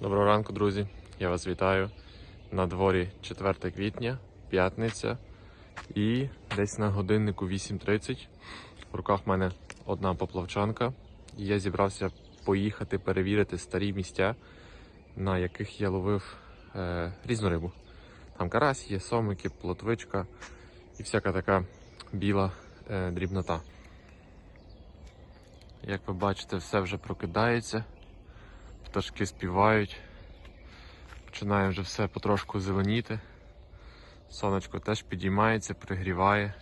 Доброго ранку, друзі. Я вас вітаю. На дворі 4 квітня, п'ятниця. І десь на годиннику 8.30. В руках в мене одна поплавчанка. І я зібрався поїхати перевірити старі місця, на яких я ловив е, різну рибу. Там карась є, сомики, плотвичка і всяка така біла е, дрібнота. Як ви бачите, все вже прокидається, пташки співають. Починає вже все потрошку зеленіти. Сонечко теж підіймається, пригріває.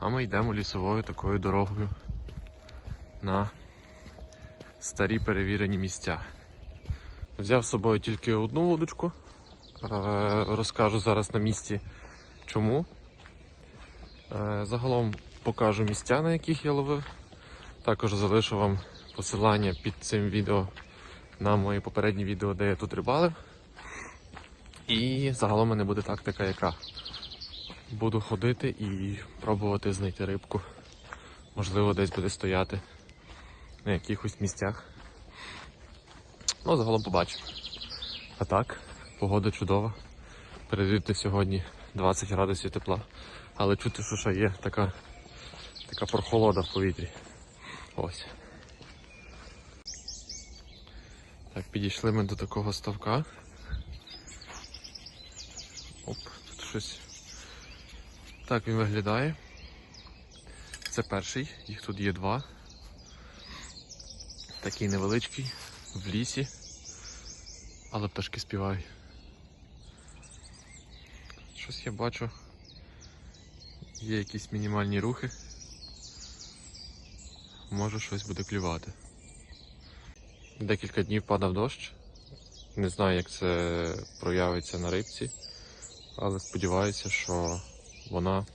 А ми йдемо лісовою такою дорогою на старі перевірені місця. Взяв з собою тільки одну вудочку. Е, Розкажу зараз на місці чому. Е, Загалом покажу місця, на яких я ловив. Також залишу вам посилання під цим відео на мої попередні відео, де я тут рибалив. І загалом у мене буде тактика, яка буду ходити і пробувати знайти рибку. Можливо, десь буде стояти на якихось місцях. Ну, загалом побачимо. А так, погода чудова. Перевірте сьогодні 20 градусів тепла. Але чути, що ще є така, така прохолода в повітрі. Ось. Так, підійшли ми до такого ставка. Оп, тут щось. Так він виглядає. Це перший, їх тут є два. Такий невеличкий, в лісі, але пташки співають. Щось я бачу. Є якісь мінімальні рухи. Може щось буде клювати. Декілька днів падав дощ. Не знаю, як це проявиться на рибці, але сподіваюся, що вона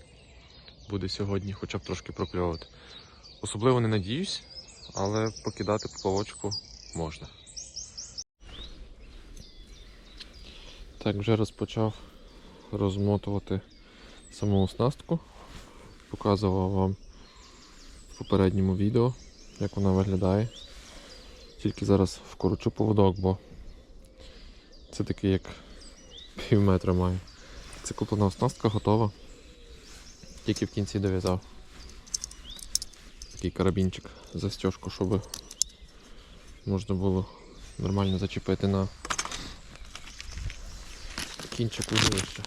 буде сьогодні хоча б трошки прокльовувати. Особливо не надіюсь, але покидати поплавочку можна. Так, вже розпочав розмотувати саму оснастку. Показував вам в попередньому відео, як вона виглядає. Тільки зараз вкорочу поводок, бо це такий як пів метра має. Це куплена оснастка готова. Тільки в кінці дов'язав. Такий карабінчик, застежку, щоб можна було нормально зачепити на кінчик вуглища.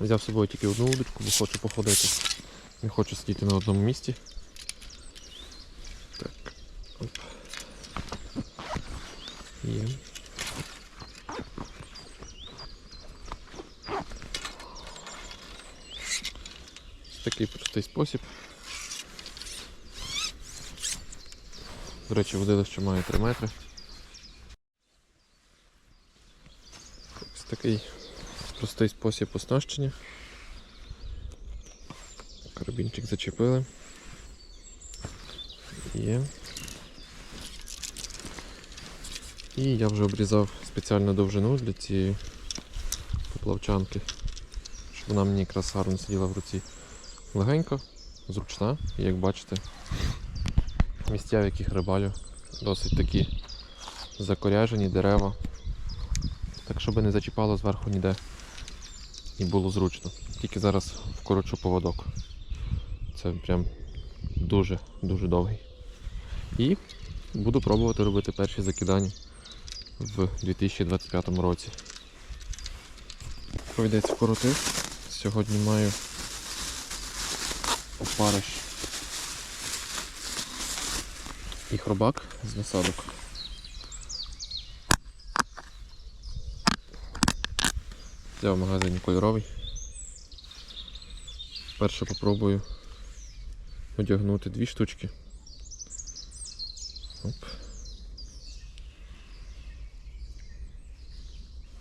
Взяв з собою тільки одну удочку, бо хочу походити. Не хочу сидіти на одному місці. Так. Оп. Є. Такий простий спосіб. До речі, водилище має 3 метри. Ось такий простий спосіб оснащення. Карабінчик зачепили. Є. І я вже обрізав спеціальну довжину для цієї поплавчанки, щоб вона мені якраз гарно сиділа в руці. Легенько, зручна, і як бачите, місця, в яких рибалю, досить такі закоряжені дерева. Так, щоб не зачіпало зверху ніде і було зручно. Тільки зараз вкорочу поводок. Це прям дуже-дуже довгий. І буду пробувати робити перші закидання в 2025 році. Пройдеться вкоротив. Сьогодні маю опариш і хробак з насадок. Взяв в магазині кольоровий. Перше попробую одягнути дві штучки. Оп.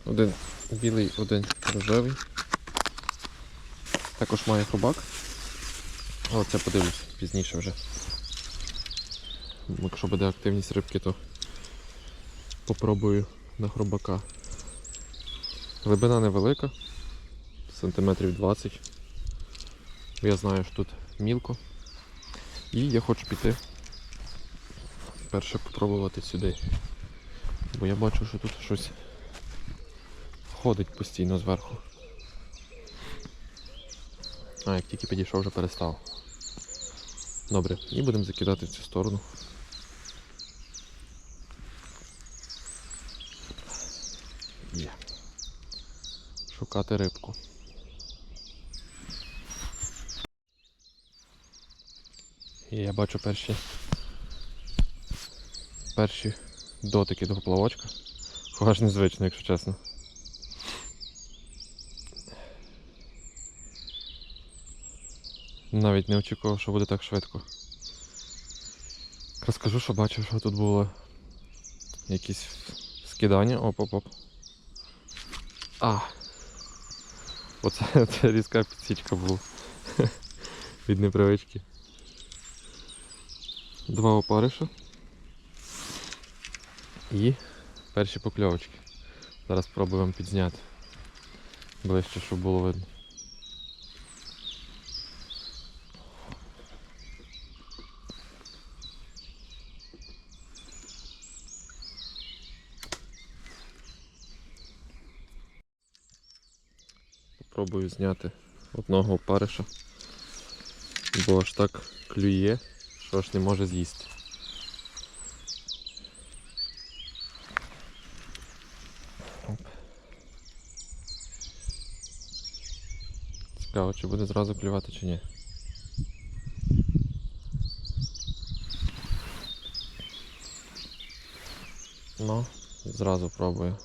Один білий, один рожевий. Також має хробак. Але це подивлюсь пізніше вже. Якщо буде активність рибки, то попробую на хробака. Глибина невелика, сантиметрів 20. Я знаю, що тут мілко. І я хочу піти перше попробувати сюди. Бо я бачу, що тут щось ходить постійно зверху. А, як тільки підійшов, вже перестав. Добре, і будемо закидати в цю сторону. Є. Шукати рибку. І я бачу перші перші дотики до поплавочка. Аж незвично, якщо чесно. Навіть не очікував, що буде так швидко. Розкажу, що бачив, що тут було якісь скидання. Оп-оп-оп. А! Оце, оце різка підсічка була. Від непривички. Два опариша. І перші покльовочки. Зараз спробуємо підзняти. Ближче, щоб було видно. Попробую зняти одного опариша, бо аж так клює, що аж не може з'їсти. Цікаво, чи буде зразу клювати, чи ні. Ну, зразу пробую.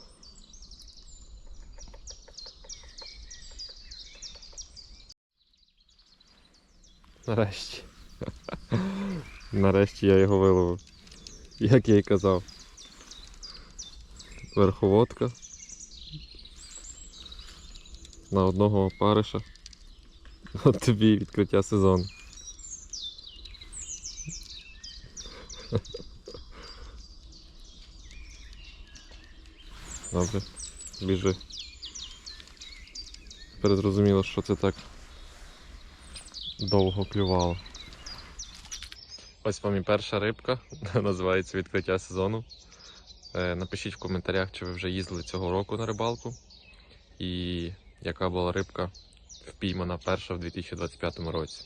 Нарешті. Нарешті я його виловив. Як я й казав. Верховодка. На одного опариша. От тобі відкриття сезону. Добре, біжи. Тепер що це так довго клювало. Ось вам і перша рибка, називається відкриття сезону. Е, Напишіть в коментарях, чи ви вже їздили цього року на рибалку. І яка була рибка впіймана перша в 2025 році.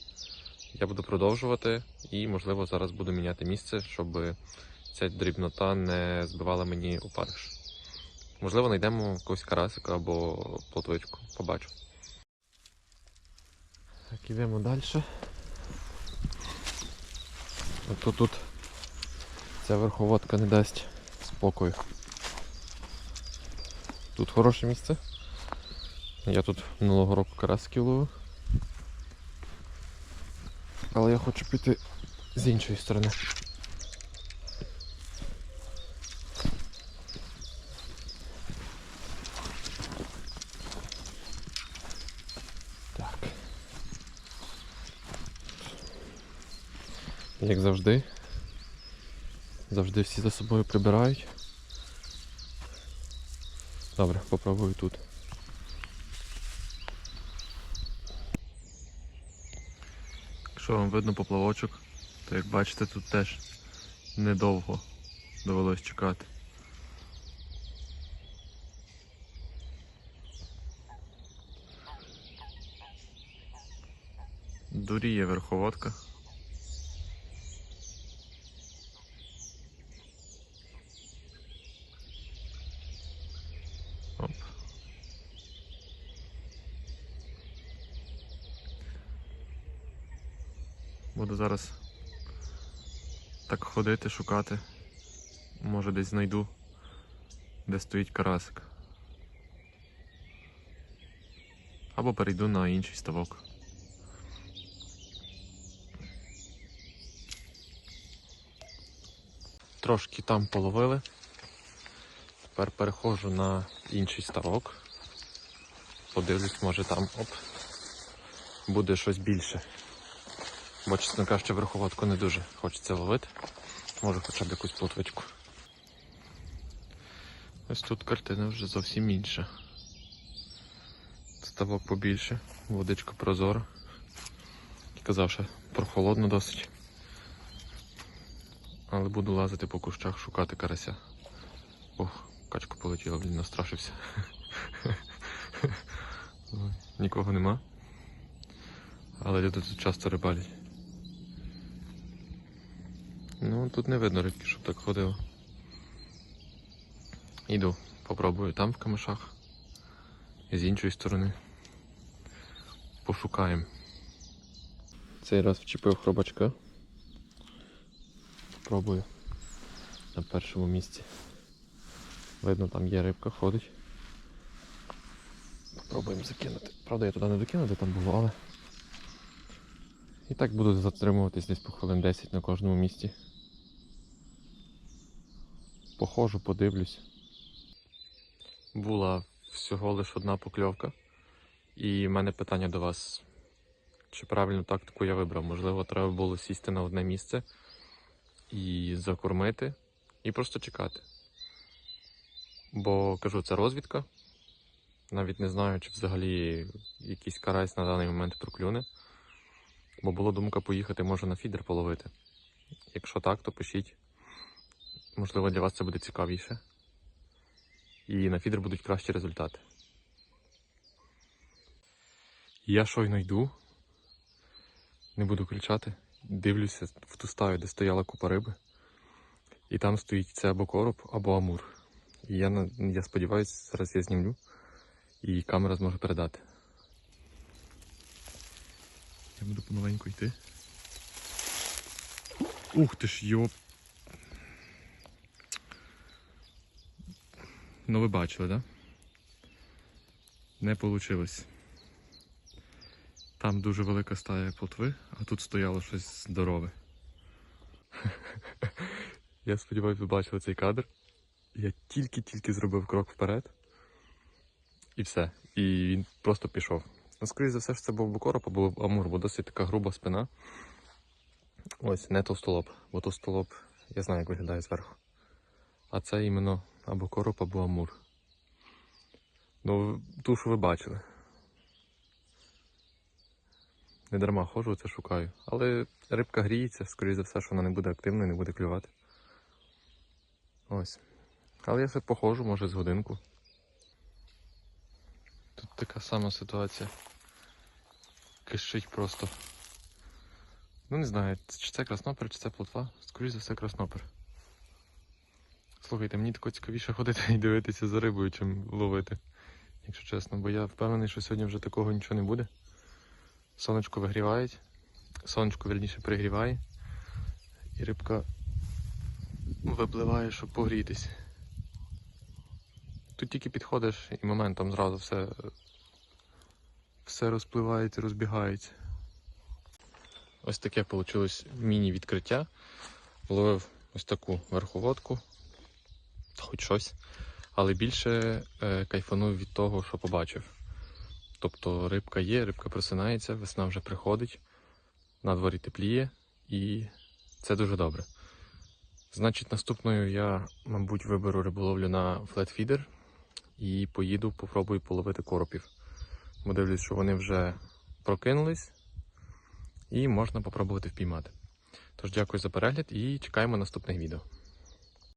Я буду продовжувати і, можливо, зараз буду міняти місце, щоб ця дрібнота не збивала мені опариш. Можливо, знайдемо якогось карасика або плотвичку. Побачу. Так, ідемо далі. Ото тут ця верховодка не дасть спокою. Тут хороше місце. Я тут минулого року карасиків ловив. Але я хочу піти з іншої сторони. Так. Як завжди. Завжди всі за собою прибирають. Добре, попробую тут. Якщо вам видно поплавочок, то як бачите, тут теж недовго довелось чекати. Дуріє верховодка. Оп. Буду зараз так ходити, шукати. Може десь знайду, де стоїть карасик. Або перейду на інший ставок. Трошки там половили. Тепер переходжу на інший ставок. Подивлюсь, може там оп, буде щось більше. Бо, чесно кажучи, верховодку не дуже хочеться ловити. Може хоча б якусь плотвичку. Ось тут картина вже зовсім інша. Ставок побільше, водичка прозора. Казав, що прохолодно досить. Але буду лазити по кущах, шукати карася. Ох, качка полетіла, блін, настрашився. Нікого нема. Але люди тут часто рибалять. Ну, тут не видно рибки, щоб так ходило. Іду, попробую там в камишах. І з іншої сторони. Пошукаємо. Цей раз вчепив хробачка. Пробую на першому місці. Видно, там є рибка, ходить. Попробуємо закинути. Правда, я туди не докину, де там було, але. І так буду затримуватись десь по хвилин 10 на кожному місці. Похожу, подивлюсь. Була всього лише одна покльовка. І в мене питання до вас. Чи правильну тактику я вибрав? Можливо, треба було сісти на одне місце і закормити, і просто чекати. Бо кажу, це розвідка. Навіть не знаю, чи взагалі якийсь карась на даний момент проклюне. Бо була думка поїхати, може, на фідер половити. Якщо так, то пишіть. Можливо, для вас це буде цікавіше. І на фідер будуть кращі результати. Я щойно йду, не буду кричати, дивлюся в ту стаю, де стояла купа риби. І там стоїть це або короб, або амур. І я, я сподіваюся, зараз я знімлю і камера зможе передати. Я буду помаленьку йти. Ух ти ж йоп. Ну ви бачили? Да? Не вийшло. Там дуже велика стая плотви, а тут стояло щось здорове. Я сподіваюся, ви бачили цей кадр. Я тільки-тільки зробив крок вперед. І все. І він просто пішов. Ну, скоріше за все, що це був би короб, або амур, бо досить така груба спина. Ось, не товстолоб, бо товстолоб, я знаю, як виглядає зверху. А це іменно або короб, або амур. Ну, ту, що ви бачили. Не дарма ходжу, це шукаю. Але рибка гріється, скоріше за все, що вона не буде активною, не буде клювати. Ось. Але я ще походжу, може, з годинку. Тут така сама ситуація. Кишить просто. Ну не знаю, чи це краснопер, чи це плотва. Скоріше за все краснопер. Слухайте, мені тако цікавіше ходити і дивитися за рибою, чим ловити. Якщо чесно, бо я впевнений, що сьогодні вже такого нічого не буде. Сонечко вигріває, сонечко вірніше пригріває, і рибка випливає, щоб погрітись. Тут тільки підходиш і моментом зразу все, все розпливається, розбігається. Ось таке вийшло міні-відкриття. Ловив ось таку верховодку, хоч щось, але більше е, кайфанув від того, що побачив. Тобто рибка є, рибка просинається, весна вже приходить, на дворі тепліє і це дуже добре. Значить, наступною я, мабуть, виберу риболовлю на флетфідер і поїду, попробую половити коропів. Бо дивлюсь, що вони вже прокинулись і можна попробувати впіймати. Тож дякую за перегляд і чекаємо наступних відео.